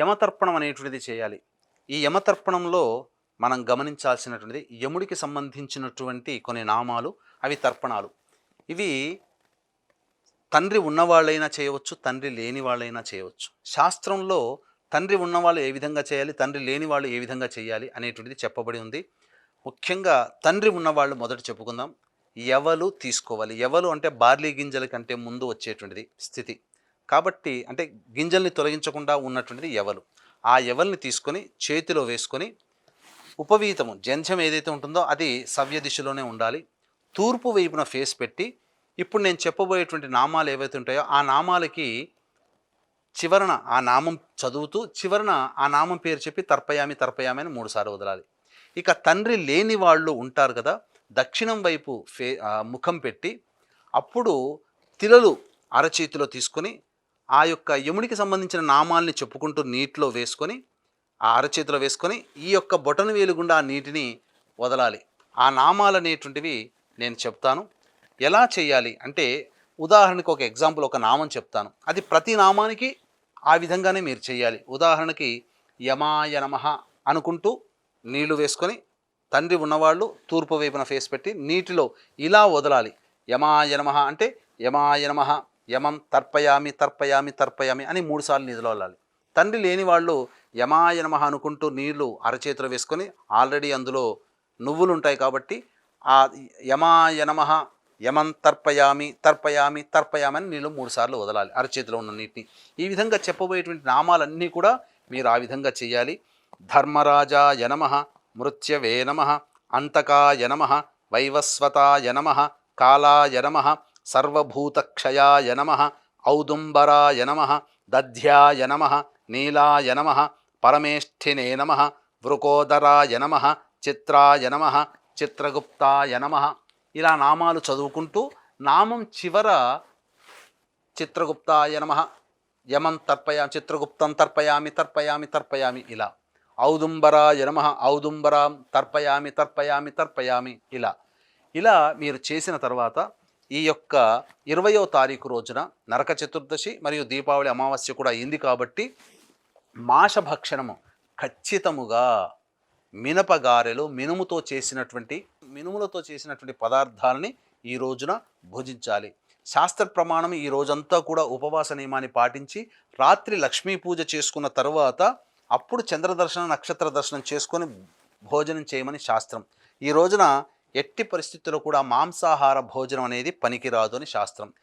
యమతర్పణం అనేటువంటిది చేయాలి. ఈ యమతర్పణంలో మనం గమనించాల్సినటువంటిది యముడికి సంబంధించినటువంటి కొన్ని నామాలు అవి తర్పణాలు. ఇవి తండ్రి ఉన్నవాళ్ళైనా చేయవచ్చు తండ్రి లేని వాళ్ళైనా చేయవచ్చు. శాస్త్రంలో తండ్రి ఉన్నవాళ్ళు ఏ విధంగా చేయాలి తండ్రి లేని వాళ్ళు ఏ విధంగా చేయాలి అనేటువంటిది చెప్పబడి ఉంది. ముఖ్యంగా తండ్రి ఉన్నవాళ్ళు మొదట చెప్పుకుందాం. ఎవలు తీసుకోవాలి? ఎవలు అంటే బార్లీ గింజల కంటే ముందు వచ్చేటువంటిది స్థితి. కాబట్టి అంటే గింజల్ని తొలగించకుండా ఉన్నటువంటిది ఎవలు? ఆ ఎవల్ని తీసుకొని చేతిలో వేసుకొని ఉపవీతము జంధ్యం ఏదైతే ఉంటుందో అది సవ్య దిశలోనే ఉండాలి. తూర్పు వైపున ఫేస్ పెట్టి ఇప్పుడు నేను చెప్పబోయేటువంటి నామాలు ఏవైతే ఉంటాయో ఆ నామాలకి చివరన ఆ నామం చదువుతూ చివరన ఆ నామం పేరు చెప్పి తర్పయామి తర్పయామి అని మూడుసార్లు వదలాలి. ఇక తండ్రి లేని వాళ్ళు ఉంటారు కదా దక్షిణం వైపు ఫే ముఖం పెట్టి అప్పుడు తిలలు అరచేతిలో తీసుకొని ఆ యొక్క యమునికి సంబంధించిన నామాల్ని చెప్పుకుంటూ నీటిలో వేసుకొని ఆ అరచేతిలో వేసుకొని ఈ యొక్క బొటను వేలు గుండా ఆ నీటిని వదలాలి. ఆ నామాలు అనేటువంటివి నేను చెప్తాను. ఎలా చేయాలి అంటే ఉదాహరణకు ఒక ఎగ్జాంపుల్ ఒక నామం చెప్తాను. అది ప్రతి నామానికి ఆ విధంగానే మీరు చేయాలి. ఉదాహరణకి యమాయ నమః అనుకుంటూ నీళ్ళు వేసుకొని తండ్రి ఉన్నవాళ్ళు తూర్పు వైపున ఫేస్ పెట్టి నీటిలో ఇలా వదలాలి. యమాయ నమః అంటే యమాయ నమః యమం తర్పయామి తర్పయామి తర్పయామి అని మూడుసార్లు నిధిలో వెళ్ళాలి తండ్రి లేని వాళ్ళు యమాయనమ అనుకుంటూ నీళ్ళు అరచేతిలో వేసుకొని ఆల్రెడీ అందులో నువ్వులు ఉంటాయి కాబట్టి ఆ యమాయ యమం తర్పయామి తర్పయామి తర్పయామి అని నీళ్ళు మూడుసార్లు వదలాలి అరచేతిలో ఉన్న నీటిని. ఈ విధంగా చెప్పబోయేటువంటి నామాలన్నీ కూడా మీరు ఆ విధంగా చేయాలి. ధర్మరాజాయ నమ మృత్యవే నమ అంతకాయ నమ వైవస్వతాయ నమ కాలాయ నమ సర్వభూతక్షయాయ నమ ఔదుంబరాయ నమ దధ్యాయ నమ నీలాయ నమ పరమేష్ఠినే నమ వృకోదరాయ నమ చిత్రాయ నమ చిత్రగుప్తాయ నమ. ఇలా నామాలు చదువుకుంటూ నామం చివర చిత్రగుప్తాయ నమ యమం తర్పయా చిత్రగుప్తం తర్పయామి తర్పయామి తర్పయామి ఇలా. ఔదుంబరాయ నమ ఔదుంబరాం తర్పయామి తర్పయామి తర్పయామి ఇలా. ఇలా మీరు చేసిన తర్వాత ఈ యొక్క ఇరవయో తారీఖు రోజున నరక చతుర్దశి మరియు దీపావళి అమావాస్య కూడా అయింది కాబట్టి మాషభక్షణము ఖచ్చితముగా మినపగారెలు మినుముతో చేసినటువంటి మినుములతో చేసినటువంటి పదార్థాలని ఈ రోజున భుజించాలి. శాస్త్ర ప్రమాణం ఈ రోజంతా కూడా ఉపవాస నియమాన్ని పాటించి రాత్రి లక్ష్మీ పూజ చేసుకున్న తర్వాత అప్పుడు చంద్రదర్శనం నక్షత్ర దర్శనం చేసుకొని భోజనం చేయమని శాస్త్రం. ఈ రోజున ఎట్టి పరిస్థితుల్లో కూడా మాంసాహార భోజనం అనేది పనికిరాదు అని శాస్త్రం.